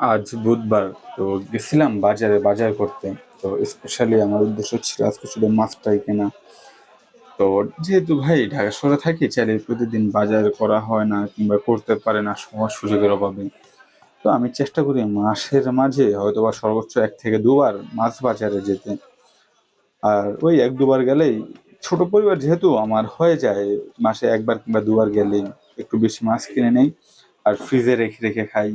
আজ বুধবার তো গেছিলাম বাজারে, বাজার করতে। তো স্পেশালি আমার উদ্দেশ্য ছিল আজকে শুধু মাছটাই কেনা। তো যেহেতু ভাই ঢাকা শহরে থাকি, চাইলে প্রতিদিন বাজার করা হয় না কিংবা করতে পারে না সময় সুযোগের অভাবে। তো আমি চেষ্টা করি মাসের মাঝে হয়তো বা সর্বোচ্চ এক থেকে দুবার মাছ বাজারে যেতে। আর ওই এক দুবার গেলেই ছোট পরিবার যেহেতু আমার হয়ে যায়, মাসে একবার কিংবা দুবার গেলেই একটু বেশি মাছ কিনে নেই আর ফ্রিজে রেখে রেখে খাই।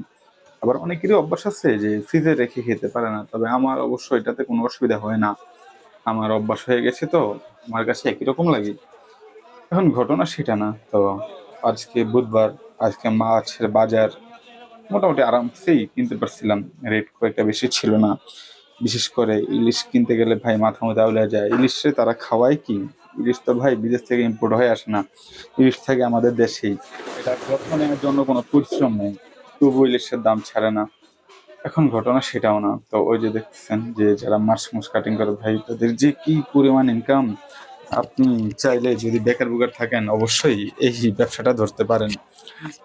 আবার অনেকেরই অভ্যাস আছে যে ফ্রিজে রেখে খেতে পারে না। তবে আমার অবশ্য এটাতে কোনো অসুবিধা হয় না। আমার অভ্যাস হয়ে গেছে তো, আমার কাছে একই রকম লাগে। এখন ঘটনা সেটা না, তো আজকে বুধবার, আজকে মাছের বাজার মোটামুটি আরামসেই কিনতে পারছিলাম। রেট খুব একটা বেশি ছিল না। বিশেষ করে ইলিশ কিনতে গেলে ভাই মাথা মতো আউলে যায়। ইলিশে তারা খাওয়ায় কি? ইলিশ তো ভাই বিদেশ থেকে ইম্পোর্ট হয়ে আসে না। ইলিশ থাকে আমাদের দেশেই। এটা নেওয়ার জন্য কোনো পরিশ্রম নেই। তবু ইলিশের দাম ছাড়ে না। এখন ঘটনা সেটাও না। তো ওই যে দেখছেন যে যারা মাছ মুস কাটিং করে, ভাই, তাদের যে কি পরিমাণ ইনকাম আপনি চাইলে যদি বেকার বুকার থাকেন, অবশ্যই এই ব্যবসাটা ধরতে পারেন।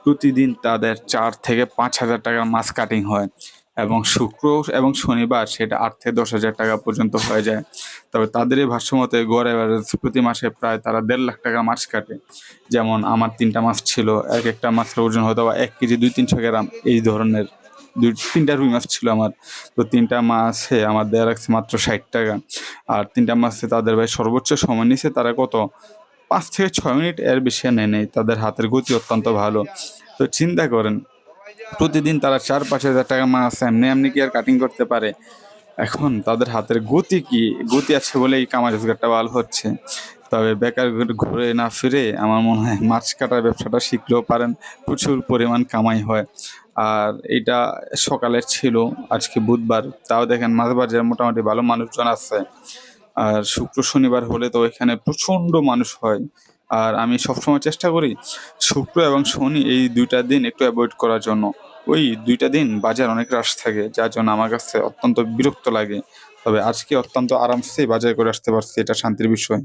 প্রতিদিন তাদের চার থেকে পাঁচ হাজার টাকার মাছ কাটিং হয়। এবং শুক্র এবং শনিবার সেটা আট থেকে দশ হাজার টাকা পর্যন্ত হয়ে যায়। তবে তাদের এই ভাষ্যমতে গড় এভারেজ প্রতি মাসে প্রায় তারা দেড় লাখ টাকা মাছ কাটে। যেমন আমার তিনটা মাছ ছিল, এক একটা মাছের ওজন হয়তো বা এক কেজি দুই তিনশো গ্রাম, এই ধরনের দুই, তিনটা রুই মাছ ছিল আমার। তো তিনটা মাছে আমার দেওয়া রাখছে মাত্র ষাট টাকা। আর তিনটা মাছে তাদের ভাই সর্বোচ্চ সময় নিছে তারা কত? পাঁচ থেকে ছয় মিনিট এর বেশি নেয় নেই। তাদের হাতের গতি অত্যন্ত ভালো। তো চিন্তা করেন প্রতিদিন তারা চার পাঁচ হাজার টাকা মাছ এমনি এমনি কি আর কাটিং করতে পারে? এখন তাদের হাতের গতি কি? গতি আছে বলেই কামাই রোজগারটা ভালো হচ্ছে। তবে বেকার ঘুরে না ফিরে আমার মনে হয় মাছ কাটার ব্যবসাটা শিখলেও পারেন, প্রচুর পরিমাণ কামাই হয়। আর এটা সকালের ছিল, আজকে বুধবার। তাও দেখেন মাছ বাজার মোটামুটি ভালো মানুষজন আছে। আর শুক্র শনিবার হলে তো এখানে প্রচণ্ড মানুষ হয়। আর আমি সবসময় চেষ্টা করি শুক্র এবং শনি এই দুইটা দিন একটু অ্যাভয়েড করার জন্য। ওই দুইটা দিন বাজার অনেক রাশ থাকে, যার জন্য আমার কাছে অত্যন্ত বিরক্ত লাগে। তবে আজকে অত্যন্ত আরামসে বাজার করে আসতে পারছি, এটা শান্তির বিষয়।